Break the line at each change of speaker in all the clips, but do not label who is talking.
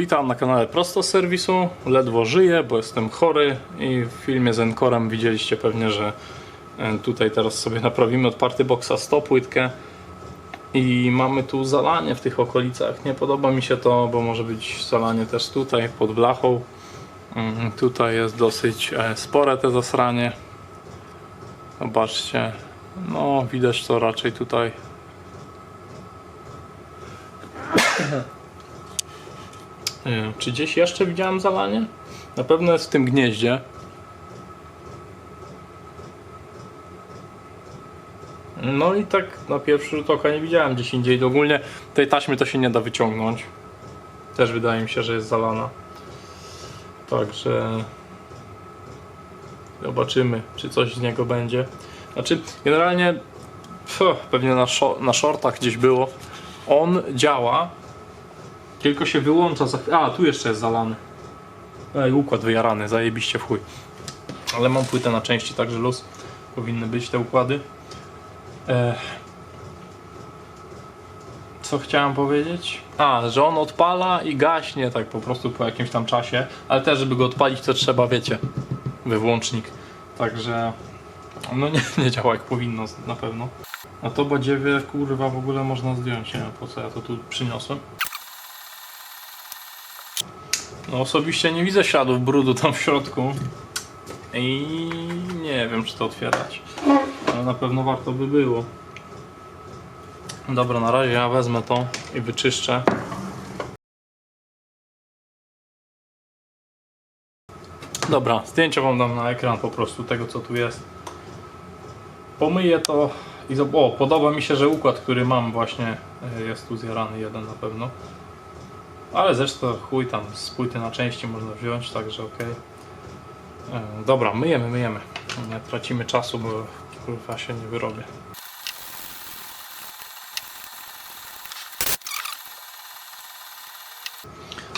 Witam na kanale Prosto z Serwisu. Ledwo żyję, bo jestem chory i w filmie z Encorem widzieliście pewnie, że e, tutaj teraz sobie naprawimy od party boxa 100 płytkę i mamy tu zalanie w tych okolicach. Nie podoba mi się to, bo może być zalanie też tutaj pod blachą. Mm, Tutaj jest dosyć e, spore te zasranie. Zobaczcie, no widać to raczej tutaj Nie wiem, czy gdzieś jeszcze widziałem zalanie? Na pewno jest w tym gnieździe. No i tak na pierwszy rzut oka nie widziałem gdzieś indziej. Ogólnie tej taśmy to się nie da wyciągnąć. Też wydaje mi się, że jest zalana. Także zobaczymy, czy coś z niego będzie. Znaczy, generalnie pf, pewnie na, na shortach gdzieś było. On działa, tylko się wyłącza za. A, tu jeszcze jest zalany. Ej, układ wyjarany, zajebiście w chuj. Ale mam płytę na części, także luz. Powinny być te układy. Ech. Co chciałem powiedzieć? A, że on odpala i gaśnie tak po prostu po jakimś tam czasie. Ale też, żeby go odpalić, to trzeba, wiecie, wyłącznik. Także no nie, nie działa jak powinno na pewno. A to badziewie kurwa w ogóle można zdjąć, nie wiem po co ja to tu przyniosłem. No osobiście nie widzę śladów brudu tam w środku. I nie wiem czy to otwierać. Ale na pewno warto by było. Dobra, na razie ja wezmę to i wyczyszczę. Dobra, zdjęcie wam dam na ekran po prostu tego co tu jest. Pomyję to i o, podoba mi się, że układ, który mam właśnie y, jest tu zjarany jeden na pewno. Ale zresztą chuj tam z na części można wziąć, także ok. Dobra, myjemy, myjemy. Nie tracimy czasu, bo kurwa się nie wyrobię.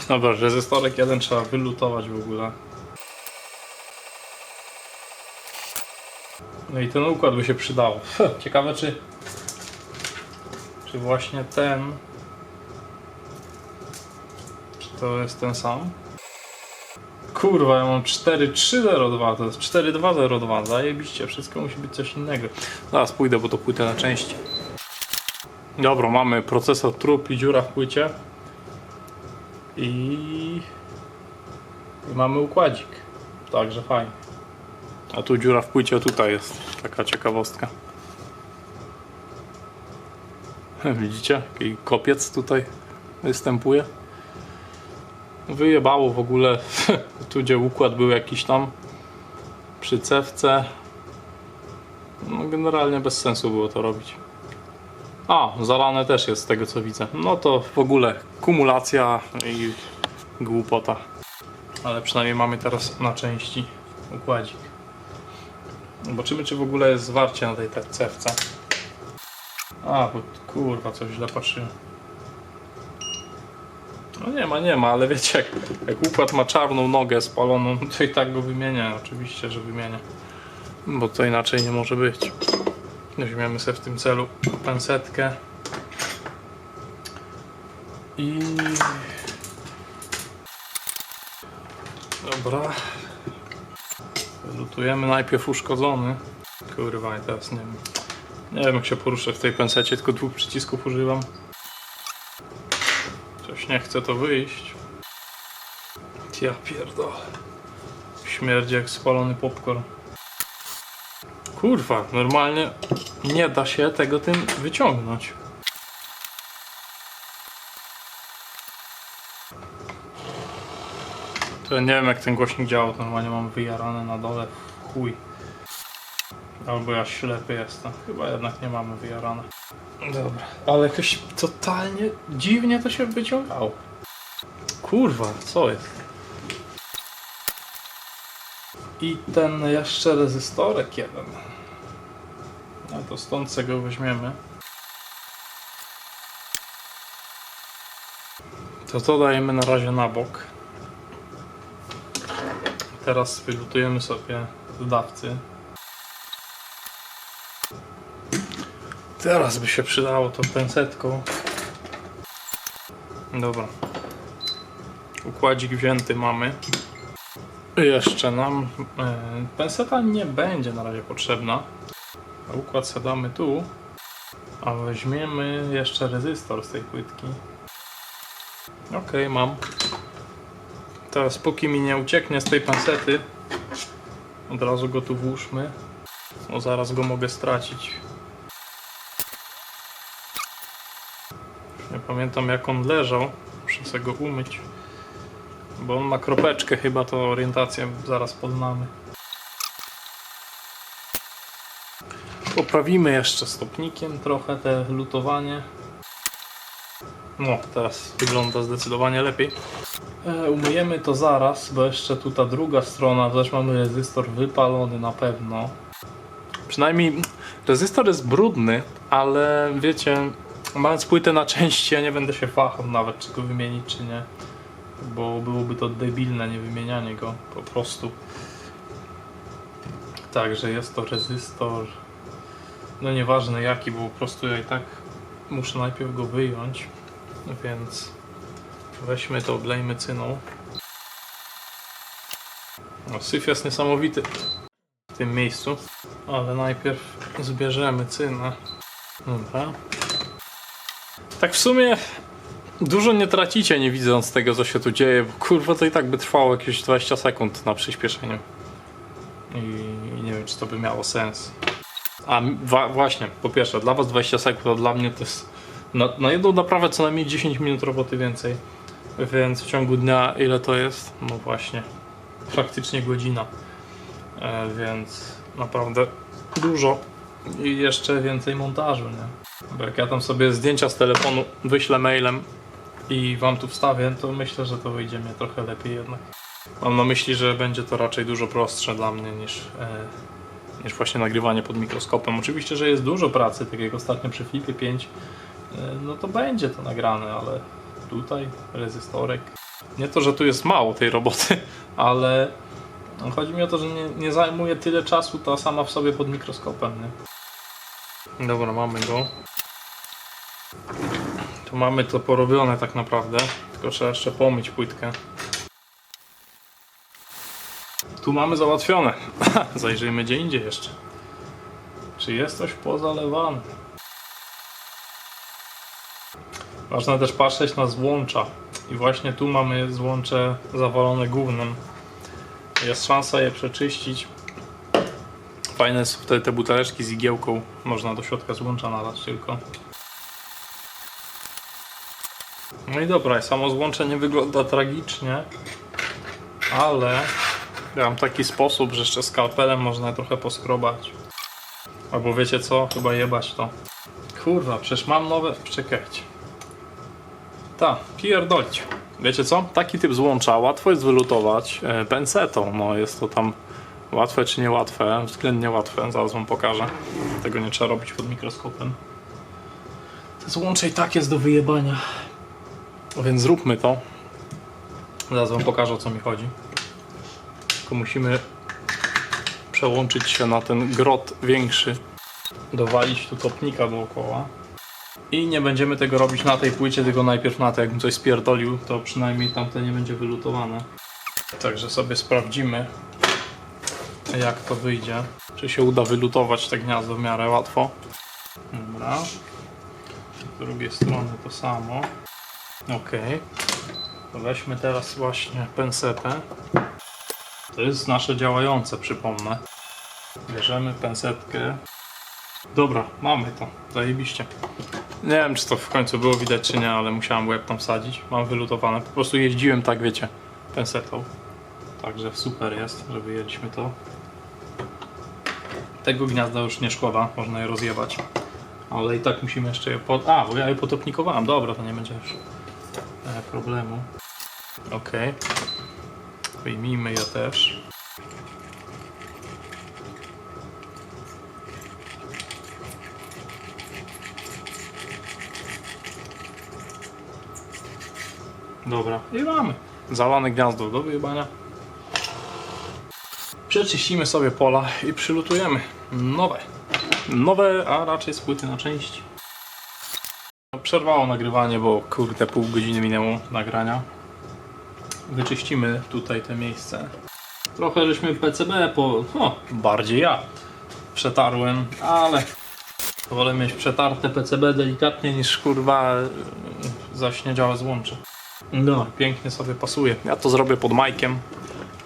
Dobra, rezystorek jeden trzeba wylutować w ogóle. No i ten układ by się przydał. Ciekawe czy... Czy właśnie ten... To jest ten sam? Kurwa, ja mam 4302, to jest 4202, zajebiście, wszystko musi być coś innego. Zaraz pójdę, bo to płytę na części. Dobra, mamy procesor trup i dziura w płycie. I... I mamy układzik. Także fajnie. A tu dziura w płycie, tutaj jest taka ciekawostka. Widzicie? Jaki kopiec tutaj występuje. Wyjebało w ogóle. tu gdzie układ był jakiś tam przy cewce. No generalnie bez sensu było to robić. A, zalane też jest z tego co widzę. No to w ogóle kumulacja i głupota. Ale przynajmniej mamy teraz na części układzik. Zobaczymy czy w ogóle jest zwarcie na tej te- cewce. A, bo kurwa, coś źle patrzyłem. No nie ma, nie ma, ale wiecie, jak, jak układ ma czarną nogę spaloną, to i tak go wymienię, oczywiście, że wymienię. Bo to inaczej nie może być. Weźmiemy sobie w tym celu pensetkę. I... Dobra. Lutujemy najpierw uszkodzony. Kurwa, teraz nie wiem. Nie wiem jak się poruszę w tej pensecie, tylko dwóch przycisków używam. Coś nie chce to wyjść. Ja pierdolę. Śmierdzi jak spalony popcorn. Kurwa, normalnie nie da się tego tym wyciągnąć. To ja nie wiem jak ten głośnik działał, to normalnie mam wyjarane na dole chuj. Albo ja ślepy jestem. Chyba jednak nie mamy wyjarane. Dobra, ale jakoś totalnie dziwnie to się wyciągało. Kurwa, co jest? I ten jeszcze rezystorek jeden. No to stąd sobie go weźmiemy. To to dajemy na razie na bok. Teraz wylutujemy sobie z Teraz by się przydało to pensetką. Dobra. Układzik wzięty mamy. Jeszcze nam e, penseta nie będzie na razie potrzebna. Układ sadamy tu. A weźmiemy jeszcze rezystor z tej płytki. Okej, mam. Teraz póki mi nie ucieknie z tej pensety, od razu go tu włóżmy. Bo zaraz go mogę stracić. Już Nie pamiętam jak on leżał. Muszę sobie go umyć. Bo on ma kropeczkę chyba, to orientację zaraz poznamy. Poprawimy jeszcze stopnikiem trochę te lutowanie. No, teraz wygląda zdecydowanie lepiej. E, umyjemy to zaraz, bo jeszcze tu ta druga strona, też mamy rezystor wypalony na pewno. Przynajmniej rezystor jest brudny, ale wiecie, mając płytę na części, ja nie będę się wahał nawet, czy go wymienić, czy nie. Bo byłoby to debilne nie wymienianie go po prostu. Także jest to rezystor. No nieważne jaki, bo po prostu ja i tak muszę najpierw go wyjąć. Więc weźmy to, oblejmy cyną. No, syf jest niesamowity w tym miejscu, ale najpierw zbierzemy cynę. Dobra. Tak w sumie dużo nie tracicie nie widząc tego co się tu dzieje, bo kurwa to i tak by trwało jakieś 20 sekund na przyspieszeniu. I nie wiem czy to by miało sens. A właśnie, po pierwsze, dla was 20 sekund, a dla mnie to jest na, na jedną naprawę co najmniej 10 minut roboty więcej. Więc w ciągu dnia ile to jest? No właśnie, faktycznie godzina. E, więc naprawdę dużo i jeszcze więcej montażu, nie? Jak ja tam sobie zdjęcia z telefonu wyślę mailem i wam tu wstawię, to myślę, że to wyjdzie mnie trochę lepiej jednak. Mam na myśli, że będzie to raczej dużo prostsze dla mnie niż, e, niż właśnie nagrywanie pod mikroskopem. Oczywiście, że jest dużo pracy, tak jak ostatnio przy Flipie 5, e, no to będzie to nagrane, ale tutaj rezystorek. Nie to, że tu jest mało tej roboty, ale chodzi mi o to, że nie, nie zajmuje tyle czasu ta sama w sobie pod mikroskopem. Nie? Dobra, mamy go. Tu mamy to porobione tak naprawdę, tylko trzeba jeszcze pomyć płytkę. Tu mamy załatwione. Zajrzyjmy gdzie indziej jeszcze. Czy jest coś pozalewane? Ważne też patrzeć na złącza. I właśnie tu mamy złącze zawalone gównem. Jest szansa je przeczyścić. Fajne są wtedy te buteleczki z igiełką. Można do środka złącza nalać tylko. No i dobra, samo złącze nie wygląda tragicznie. Ale ja mam taki sposób, że jeszcze skalpelem można trochę poskrobać. Albo wiecie co? Chyba jebać to. Kurwa, przecież mam nowe... Czekajcie. Ta, pierdolić. Wiecie co? Taki typ złącza łatwo jest wylutować e, pensetą. No jest to tam łatwe czy niełatwe, względnie łatwe. Zaraz wam pokażę. Tego nie trzeba robić pod mikroskopem. To złącze i tak jest do wyjebania. Więc zróbmy to. Zaraz wam pokażę o co mi chodzi. Tylko musimy przełączyć się na ten grot większy. Dowalić tu topnika dookoła. I nie będziemy tego robić na tej płycie, tylko najpierw na tej. Jakbym coś spierdolił, to przynajmniej tamte nie będzie wylutowane. Także sobie sprawdzimy, jak to wyjdzie. Czy się uda wylutować te gniazdo w miarę łatwo. Dobra. Z drugiej strony to samo. Ok. To weźmy teraz właśnie pensetę. To jest nasze działające, przypomnę. Bierzemy pensetkę. Dobra, mamy to. Zajebiście. Nie wiem, czy to w końcu było widać, czy nie, ale musiałem łeb tam wsadzić. Mam wylutowane. Po prostu jeździłem tak, wiecie, pensetą. Także super jest, że wyjęliśmy to. Tego gniazda już nie szkoda, można je rozjebać. Ale i tak musimy jeszcze je pod... A, bo ja je potopnikowałem. Dobra, to nie będzie już e, problemu. Ok. Wyjmijmy je też. Dobra, i mamy. Zalane gniazdo do wyjebania. Przeczyścimy sobie pola i przylutujemy nowe. Nowe, a raczej z płyty na części. Przerwało nagrywanie, bo kurde pół godziny minęło nagrania. wyczyścimy tutaj te miejsce. Trochę żeśmy PCB po... no, bardziej ja przetarłem, ale wolę mieć przetarte PCB delikatnie niż kurwa e, zaś nie działa złącze. No, pięknie sobie pasuje. Ja to zrobię pod majkiem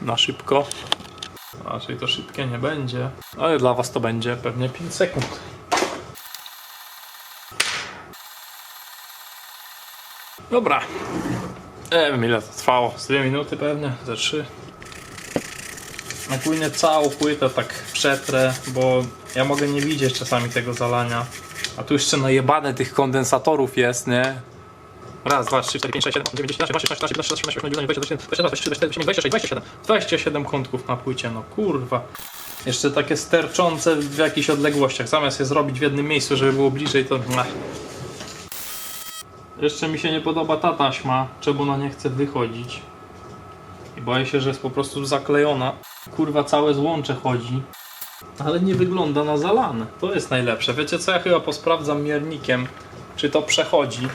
na szybko. Raczej to szybkie nie będzie, ale dla was to będzie pewnie 5 sekund. Dobra. Nie wiem ile to trwało. Z 2 minuty pewnie, ze 3. Napłynę całą płytę tak przetrę, bo ja mogę nie widzieć czasami tego zalania. A tu jeszcze najebane tych kondensatorów jest, nie? Raz, dwa, trzy, cztery, pięć, sześć, siedem, dziewięć, dziesięć, dwanaście, trzynaście, czternaście, piętnaście, szesnaście, siedemnaście, dwadzieścia, dwadzieścia, dwadzieścia siedem kątków na płycie, no kurwa. Jeszcze takie sterczące w jakichś odległościach. Zamiast je zrobić w jednym miejscu, żeby było bliżej, to... Ech. Jeszcze mi się nie podoba ta taśma, czemu ona nie chce wychodzić. I boję się, że jest po prostu zaklejona. Kurwa, całe złącze chodzi. Ale nie wygląda na zalane. To jest najlepsze. Wiecie co, ja chyba posprawdzam miernikiem, czy to przechodzi.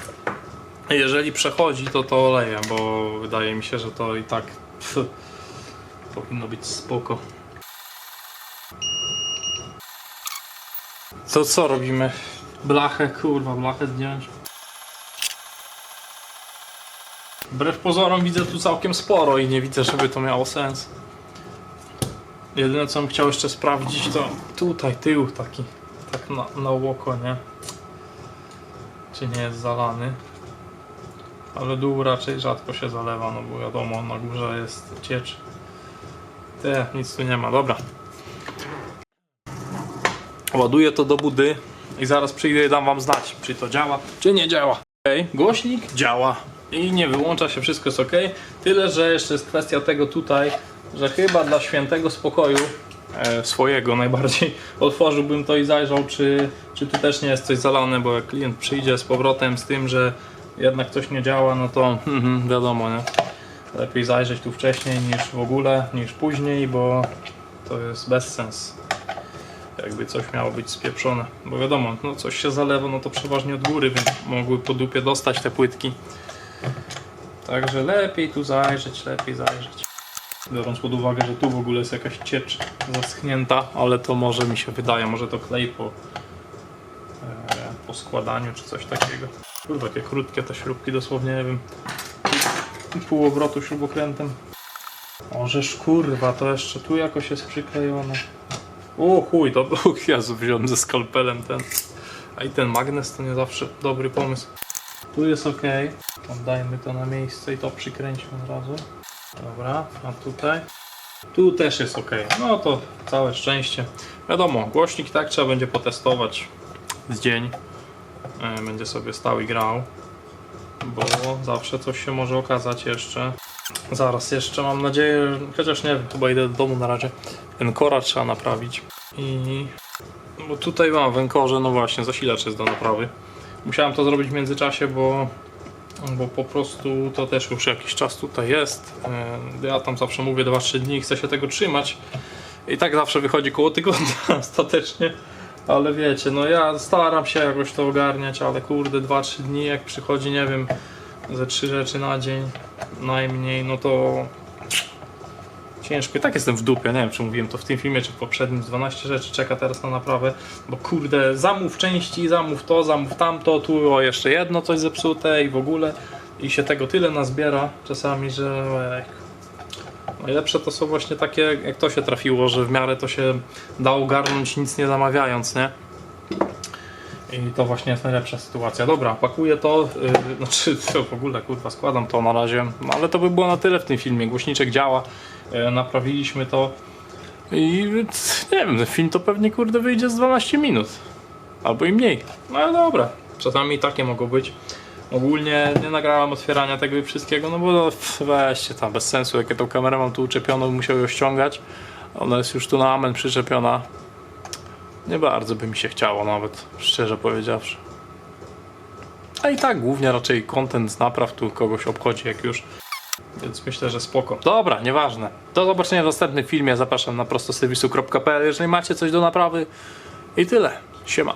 Jeżeli przechodzi, to to oleję, bo wydaje mi się, że to i tak pff, powinno być spoko. To co robimy? Blachę, kurwa, blachę zdjąć. Wbrew pozorom widzę tu całkiem sporo i nie widzę, żeby to miało sens. Jedyne co bym chciał jeszcze sprawdzić to tutaj tył taki, tak na, na oko, nie? Czy nie jest zalany. Ale dół raczej rzadko się zalewa, no bo wiadomo, na górze jest ciecz. Te, nic tu nie ma, dobra. Ładuję to do budy i zaraz przyjdę i dam wam znać, czy to działa, czy nie działa. Okej, głośnik działa i nie wyłącza się, wszystko jest ok. Tyle, że jeszcze jest kwestia tego tutaj, że chyba dla świętego spokoju e, swojego najbardziej otworzyłbym to i zajrzał, czy, czy tu też nie jest coś zalane, bo jak klient przyjdzie z powrotem z tym, że jednak coś nie działa, no to mhm, wiadomo, nie? Lepiej zajrzeć tu wcześniej niż w ogóle, niż później, bo to jest bezsens. Jakby coś miało być spieprzone. Bo wiadomo, no coś się zalewa, no to przeważnie od góry, więc mogły po dupie dostać te płytki. Także lepiej tu zajrzeć, lepiej zajrzeć. Biorąc pod uwagę, że tu w ogóle jest jakaś ciecz zaschnięta, ale to może mi się wydaje, może to klej po, po składaniu czy coś takiego. Kurwa, jakie krótkie te śrubki, dosłownie nie wiem, pół obrotu śrubokrętem. Ożeż kurwa, to jeszcze tu jakoś jest przyklejone. O chuj, to Jezu, wziąłem ze skalpelem ten. A i ten magnes to nie zawsze dobry pomysł. Tu jest ok. Oddajmy to na miejsce i to przykręćmy od razu. Dobra, a tutaj? Tu też jest ok. No to całe szczęście. Wiadomo, głośnik tak trzeba będzie potestować z dzień. E, Będzie sobie stał i grał. Bo zawsze coś się może okazać jeszcze. Zaraz jeszcze mam nadzieję, chociaż nie chyba idę do domu na razie. Ten kora trzeba naprawić. I bo tutaj mam w Enkorze, no właśnie, zasilacz jest do naprawy. Musiałem to zrobić w międzyczasie, bo, bo po prostu to też już jakiś czas tutaj jest. E, Ja tam zawsze mówię 2-3 dni chcę się tego trzymać. I tak zawsze wychodzi koło tygodnia ostatecznie. Ale wiecie, no ja staram się jakoś to ogarniać, ale kurde, 2-3 dni jak przychodzi, nie wiem, ze trzy rzeczy na dzień najmniej, no to ciężko. I tak jestem w dupie, nie wiem czy mówiłem to w tym filmie, czy w poprzednim, 12 rzeczy czeka teraz na naprawę, bo kurde, zamów części, zamów to, zamów tamto, tu o jeszcze jedno coś zepsute i w ogóle i się tego tyle nazbiera czasami, że. Najlepsze to są właśnie takie, jak to się trafiło, że w miarę to się da ogarnąć nic nie zamawiając, nie? I to właśnie jest najlepsza sytuacja. Dobra, pakuję to, yy, znaczy to w ogóle kurwa składam to na razie, no, ale to by było na tyle w tym filmie. Głośniczek działa, yy, naprawiliśmy to i nie wiem, film to pewnie kurde wyjdzie z 12 minut. Albo i mniej. No ale dobra, czasami takie mogą być. Ogólnie nie nagrałem otwierania tego wszystkiego, no bo weźcie tam, bez sensu, jak ja tą kamerę mam tu uczepioną, musiał ją ściągać. Ona jest już tu na amen przyczepiona. Nie bardzo by mi się chciało nawet, szczerze powiedziawszy. A i tak głównie raczej content z napraw tu kogoś obchodzi jak już. Więc myślę, że spoko. Dobra, nieważne. Do zobaczenia w następnym filmie. Zapraszam na prostoserwisu.pl jeżeli macie coś do naprawy. I tyle. Siema.